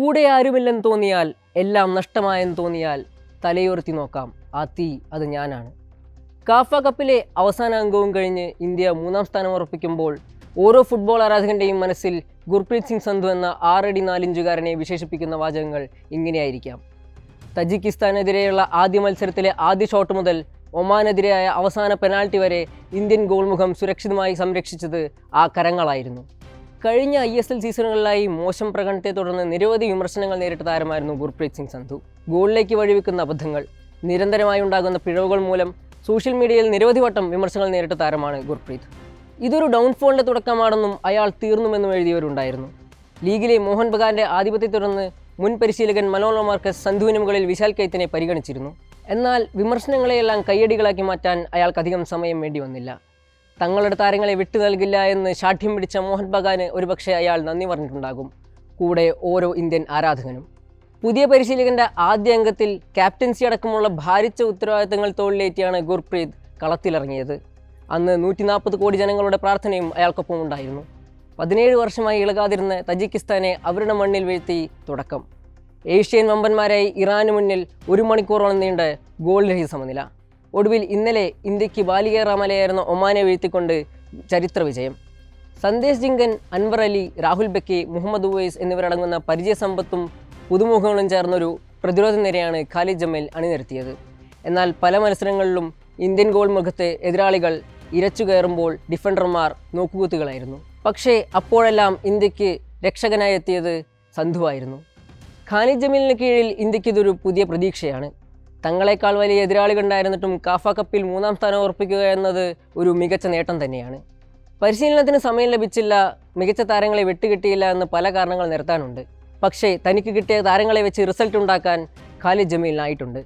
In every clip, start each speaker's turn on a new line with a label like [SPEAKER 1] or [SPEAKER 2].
[SPEAKER 1] കൂടെ ആരുമില്ലെന്ന് തോന്നിയാൽ എല്ലാം നഷ്ടമായെന്ന് തോന്നിയാൽ തലയുയർത്തി നോക്കാം. ആ തീ അത് ഞാനാണ്. കാഫ കപ്പിലെ അവസാന അംഗവും കഴിഞ്ഞ് ഇന്ത്യ മൂന്നാം സ്ഥാനം ഉറപ്പിക്കുമ്പോൾ ഓരോ ഫുട്ബോൾ ആരാധകന്റെയും മനസ്സിൽ ഗുർപ്രീത് സിംഗ് സന്ധു എന്ന ആറടി നാലിഞ്ചുകാരനെ വിശേഷിപ്പിക്കുന്ന വാചകങ്ങൾ ഇങ്ങനെയായിരിക്കാം. തജിക്കിസ്ഥാനെതിരെയുള്ള ആദ്യ മത്സരത്തിലെ ആദ്യ ഷോട്ട് മുതൽ ഒമാനെതിരെയായ അവസാന പെനാൾട്ടി വരെ ഇന്ത്യൻ ഗോൾമുഖം സുരക്ഷിതമായി സംരക്ഷിച്ചത് ആ കരങ്ങളായിരുന്നു. കഴിഞ്ഞ ഐ എസ് എൽ സീസണുകളിലായി മോശം പ്രകടനത്തെ തുടർന്ന് നിരവധി വിമർശനങ്ങൾ നേരിട്ട താരമായിരുന്നു ഗുർപ്രീത് സിംഗ് സന്ധു. ഗോളിലേക്ക് വഴിവെക്കുന്ന അബദ്ധങ്ങൾ നിരന്തരമായി ഉണ്ടാകുന്ന പിഴവുകൾ മൂലം സോഷ്യൽ മീഡിയയിൽ നിരവധി വട്ടം വിമർശനങ്ങൾ നേരിട്ട താരമാണ് ഗുർപ്രീത്. ഇതൊരു ഡൗൺഫോളിന്റെ തുടക്കമാണെന്നും അയാൾ തീർന്നുമെന്നും എഴുതിയവരുണ്ടായിരുന്നു. ലീഗിലെ മോഹൻ ബഗാന്റെ ആധിപത്യത്തെ തുടർന്ന് മുൻ പരിശീലകൻ മനോരമാർക്ക് മാർക്കസ് സന്ധുവിന് മുകളിൽ വിശാൽ കൈത്തിനെ പരിഗണിച്ചിരുന്നു. എന്നാൽ വിമർശനങ്ങളെയെല്ലാം കയ്യടികളാക്കി മാറ്റാൻ അയാൾക്കധികം സമയം വേണ്ടി വന്നില്ല. തങ്ങളുടെ താരങ്ങളെ വിട്ടു നൽകില്ല എന്ന് ശാഠ്യം പിടിച്ച മോഹൻ ബഗാന് ഒരുപക്ഷെ അയാൾ നന്ദി പറഞ്ഞിട്ടുണ്ടാകും. കൂടെ ഓരോ ഇന്ത്യൻ ആരാധകനും. പുതിയ പരിശീലകന്റെ ആദ്യ അംഗത്തിൽ ക്യാപ്റ്റൻസി അടക്കമുള്ള ഭാരിച്ച ഉത്തരവാദിത്തങ്ങൾ തോളിലേറ്റിയാണ് ഗുർപ്രീത് കളത്തിലിറങ്ങിയത്. അന്ന് നൂറ്റി നാൽപ്പത് കോടി ജനങ്ങളുടെ പ്രാർത്ഥനയും അയാൾക്കൊപ്പം ഉണ്ടായിരുന്നു. പതിനേഴ് വർഷമായി ഇളകാതിരുന്ന തജിക്കിസ്ഥാനെ അവരുടെ മണ്ണിൽ വീഴ്ത്തി തുടക്കം. ഏഷ്യൻ വമ്പന്മാരായി ഇറാന് മുന്നിൽ ഒരു മണിക്കൂറോളം നീണ്ട ഗോൾ രഹിത സമനില. ഒടുവിൽ ഇന്നലെ ഇന്ത്യയ്ക്ക് ബാലികേറാമലയായിരുന്ന ഒമാനെ വീഴ്ത്തിക്കൊണ്ട് ചരിത്ര വിജയം. സന്ദേശ് ജിങ്കൻ അൻവർ അലി രാഹുൽ ബക്കി മുഹമ്മദ് ഉവൈസ് എന്നിവരടങ്ങുന്ന പരിചയസമ്പത്തും പുതുമുഖങ്ങളും ചേർന്നൊരു പ്രതിരോധ നിരയാണ് ഖാലിദ് ജമേൽ അണിനിരത്തിയത്. എന്നാൽ പല മത്സരങ്ങളിലും ഇന്ത്യൻ ഗോൾ മുഖത്തെ എതിരാളികൾ ഇരച്ചു കയറുമ്പോൾ ഡിഫൻഡർമാർ നോക്കുകുത്തുകളായിരുന്നു. പക്ഷേ അപ്പോഴെല്ലാം ഇന്ത്യയ്ക്ക് രക്ഷകനായി എത്തിയത് സന്ധുവായിരുന്നു. ഖാലിദ് ജമീലിന് കീഴിൽ ഇന്ത്യക്കിതൊരു പുതിയ പ്രതീക്ഷയാണ്. തങ്ങളെക്കാൾ വലിയ എതിരാളികൾ ഉണ്ടായിരുന്നിട്ടും കാഫ കപ്പിൽ മൂന്നാം സ്ഥാനം ഉറപ്പിക്കുക എന്നത് ഒരു മികച്ച നേട്ടം തന്നെയാണ്. പരിശീലനത്തിന് സമയം ലഭിച്ചില്ല മികച്ച താരങ്ങളെ വെട്ടുകിട്ടിയില്ല എന്ന് പല കാരണങ്ങൾ നിരത്താനുണ്ട്. പക്ഷേ തനിക്ക് കിട്ടിയ താരങ്ങളെ വെച്ച് റിസൾട്ട് ഉണ്ടാക്കാൻ ഖാലിദ് ജമീലിനായിട്ടുണ്ട്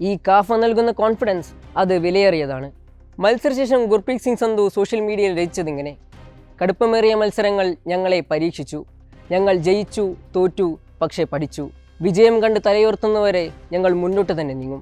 [SPEAKER 1] ഈ കാഫ നൽകുന്ന കോൺഫിഡൻസ് അത് വിലയേറിയതാണ്. മത്സരശേഷം ഗുർപ്രീത് സിംഗ് സന്ധു സോഷ്യൽ മീഡിയയിൽ രചിച്ചതിങ്ങനെ കടുപ്പമേറിയ മത്സരങ്ങൾ ഞങ്ങളെ പരീക്ഷിച്ചു. ഞങ്ങൾ ജയിച്ചു തോറ്റു പക്ഷേ പഠിച്ചു. വിജയം കണ്ട് തലയുയർത്തുന്നവരെ ഞങ്ങൾ മുന്നോട്ട് തന്നെ നീങ്ങും.